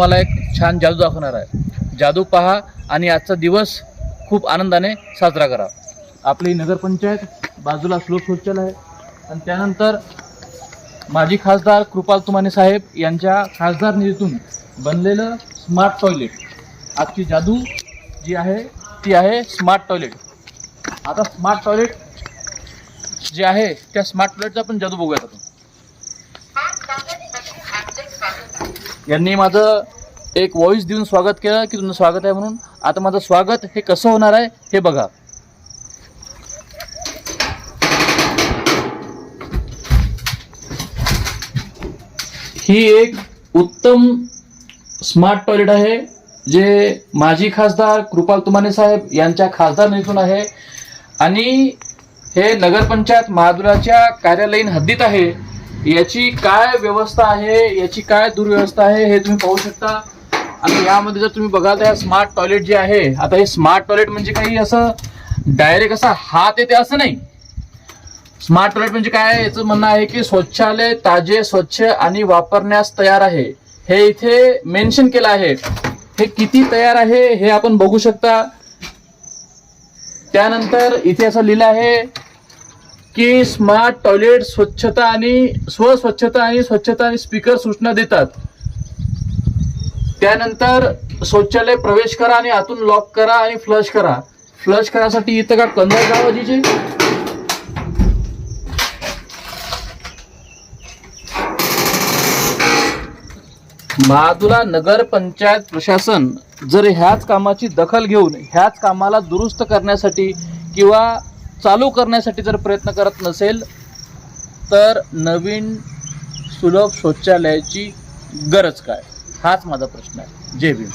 तुम्हाला एक छान जादू दाखवणार आहे. जादू पहा आणि आजचा दिवस खूप आनंदाने साजरा करा. आपली नगरपंचायत बाजूला श्लोक शौचालय आहे. आणि त्यानंतर माजी खासदार कृपाल तुमाने साहेब यांच्या खासदार निधीतून बनलेलं स्मार्ट टॉयलेट आजची जादू जी आहे ती आहे स्मार्ट टॉयलेट आता स्मार्ट टॉयलेट जे आहे त्या स्मार्ट टॉयलेटचा पण जादू बघूयात आपण. यांनी माझं एक व्हॉइस देऊन स्वागत केलं की तुमचं स्वागत आहे म्हणून. आता माझं स्वागत हे कसं होणार आहे हे बघा. ही एक उत्तम स्मार्ट टॉयलेट आहे जे माजी खासदार कृपाल तुमाने साहेब यांच्या खासदार निधीतून आहे. आणि हे नगरपंचायत महादुराच्या कार्यालयीन हद्दीत आहे. याची काय व्यवस्था आहे याची काय दुर्व्यवस्था आहे हे तुम्ही पाहू शकता. आणि यामध्ये जर तुम्ही बघाल तर स्मार्ट टॉयलेट जे आहे आता हे स्मार्ट टॉयलेट म्हणजे काही असं डायरेक्ट असा हात येते असं नाही. स्मार्ट टॉयलेट म्हणजे काय याचं म्हणणं आहे की स्वच्छालय ताजे स्वच्छ आणि वापरण्यास तयार आहे. हे इथे मेन्शन केलं आहे. हे किती तयार आहे हे आपण बघू शकता. त्यानंतर इथे असं लिहिलं आहे की स्मार्ट टॉयलेट स्वच्छता आणि स्वस्वच्छता आणि स्वच्छता आणि स्पीकर सूचना देतात. त्यानंतर शौचालय प्रवेश करा आणि आतून लॉक करा आणि फ्लश करा. फ्लश करासाठी इथं का कंदर गावाजीचे? महादुला नगर पंचायत प्रशासन जर ह्याच कामाची दखल घेऊन ह्याच कामाला दुरुस्त करण्यासाठी किंवा चालू करण्यासाठी जर प्रयत्न करत नसेल तर नवीन सुलभ शौचालयाची गरज काय? हाच माझा प्रश्न आहे. जय भीम.